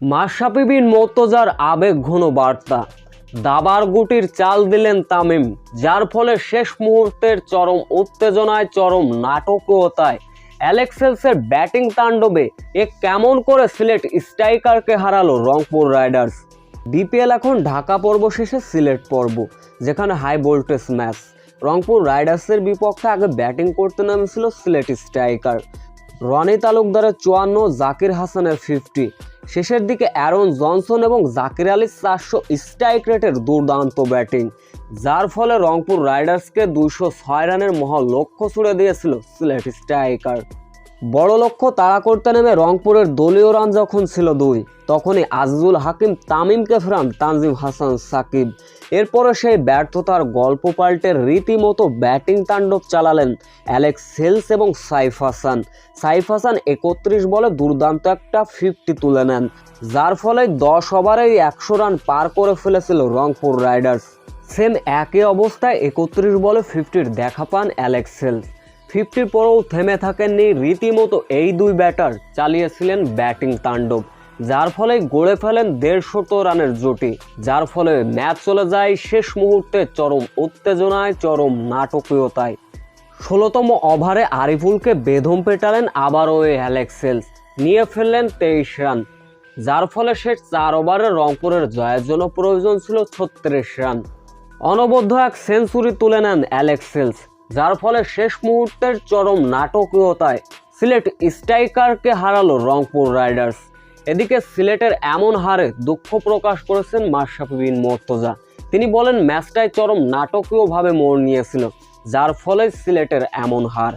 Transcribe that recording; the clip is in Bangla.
মাশরাফি মোর্তজার আবেগ ঘন বার্তা। দাবার গুটির চাল দিলেন তামিম, যার ফলে শেষ মুহূর্তের চরম উত্তেজনায় চরম নাটকীয়তায়। অ্যালেক্সেলসের ব্যাটিং তাণ্ডবে এ কেমন করে সিলেট স্ট্রাইকারকে হারালো রংপুর রাইডার্স। বিপিএল এখন ঢাকা পর্ব শেষে সিলেট পর্ব, যেখানে হাই ভোল্টেজ ম্যাচ। রংপুর রাইডার্সের বিপক্ষে আগে ব্যাটিং করতে নামেছিল সিলেট স্ট্রাইকার। রনি তালুকদারের চুয়ান্ন, জাকির হাসানের ফিফটি শেষের দিকে অ্যারন জনসন এবং জাকির আলীর চারশো স্ট্রাইক রেটের দুর্দান্ত ব্যাটিং যার ফলে রংপুর রাইডার্সকে দুইশো ছয় রানের মহা লক্ষ্য ছুড়ে দিয়েছিল সিলেট স্ট্রাইকার। বড় লক্ষ্য তাড়া করতে নেমে রংপুরের দলীয় রান যখন ছিল দুই, তখনই আজিজুল হাকিম, তামিমকে ফেরান তানজিম হাসান, সাকিব। এরপরে সেই ব্যর্থতার গল্প পাল্টে রীতিমতো ব্যাটিং তাণ্ডব চালালেন অ্যালেক্স সেলস এবং সাইফ হাসান। সাইফ হাসান একত্রিশ বলে দুর্দান্ত একটা ফিফটি তুলে নেন, যার ফলে দশ ওভারেই একশো রান পার করে ফেলেছিল রংপুর রাইডার্স। সেম একই অবস্থায় একত্রিশ বলে ফিফটির দেখা পান অ্যালেক্স সেলস। ফিফটির পরেও থেমে থাকেননি রীতিমতো এই দুই ব্যাটার, চালিয়েছিলেন ব্যাটিং তাণ্ডব, যার ফলে গড়ে ফেলেন দেড়শত রানের জুটি, যার ফলে ম্যাচ চলে যায় শেষ মুহূর্তে চরম উত্তেজনায়, চরম নাটকীয়তায়। ষোলোতম ওভারে আরিফুলকে বেদম পেটালেন আবারও এই অ্যালেক্সেলস নিয়ে ফেললেন তেইশ রান, যার ফলে শেষ চার ওভারে রংপুরের জয়ের জন্য প্রয়োজন ছিল ছত্রিশ রান। অনবদ্য এক সেঞ্চুরি তুলে নেন অ্যালেক্সেলস যার ফলে শেষ মুহূর্তের চরম নাটকীয়তায় সিলেট স্ট্রাইকারকে হারালো রংপুর রাইডার্স। এদিকে সিলেটের এমন হারে দুঃখ প্রকাশ করেছেন মাশরাফি বিন মোর্তজা। তিনি বলেন, ম্যাচটায় চরম নাটকীয়ভাবে মোড় নিয়েছিল, যার ফলে সিলেটের এমন হার।